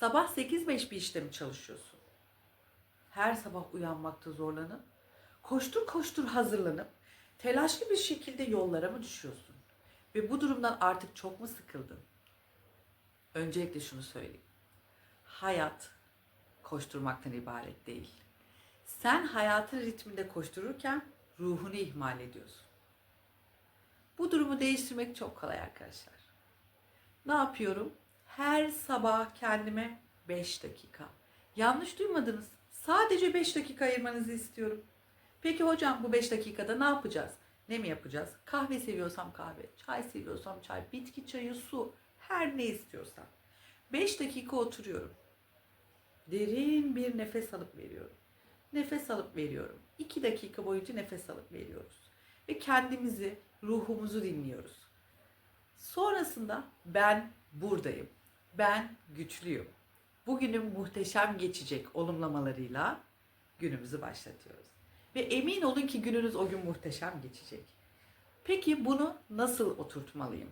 Sabah 8-5 bir işte mi çalışıyorsun? Her sabah uyanmakta zorlanıp, koştur koştur hazırlanıp, telaşlı bir şekilde yollara mı düşüyorsun? Ve bu durumdan artık çok mu sıkıldın? Öncelikle şunu söyleyeyim. Hayat koşturmaktan ibaret değil. Sen hayatın ritminde koştururken ruhunu ihmal ediyorsun. Bu durumu değiştirmek çok kolay arkadaşlar. Ne yapıyorum? Her sabah kendime 5 dakika. Yanlış duymadınız. Sadece 5 dakika ayırmanızı istiyorum. Peki hocam bu 5 dakikada ne yapacağız? Ne mi yapacağız? Kahve seviyorsam kahve, çay seviyorsam çay, bitki çayı, su, her ne istiyorsam. 5 dakika oturuyorum. Derin bir nefes alıp veriyorum. Nefes alıp veriyorum. 2 dakika boyunca nefes alıp veriyoruz. Ve kendimizi, ruhumuzu dinliyoruz. Sonrasında ben buradayım. Ben güçlüyüm. Bugünüm muhteşem geçecek olumlamalarıyla günümüzü başlatıyoruz. Ve emin olun ki gününüz o gün muhteşem geçecek. Peki bunu nasıl oturtmalıyım?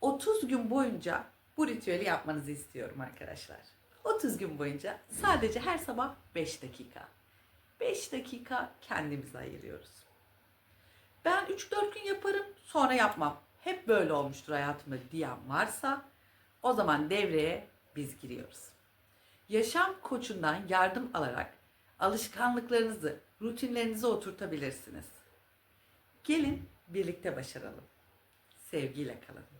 30 gün boyunca bu ritüeli yapmanızı istiyorum arkadaşlar. 30 gün boyunca sadece her sabah 5 dakika. 5 dakika kendimize ayırıyoruz. Ben 3-4 gün yaparım sonra yapmam. Hep böyle olmuştur hayatımda diyen varsa o zaman devreye biz giriyoruz. Yaşam koçundan yardım alarak alışkanlıklarınızı, rutinlerinizi oturtabilirsiniz. Gelin birlikte başaralım. Sevgiyle kalın.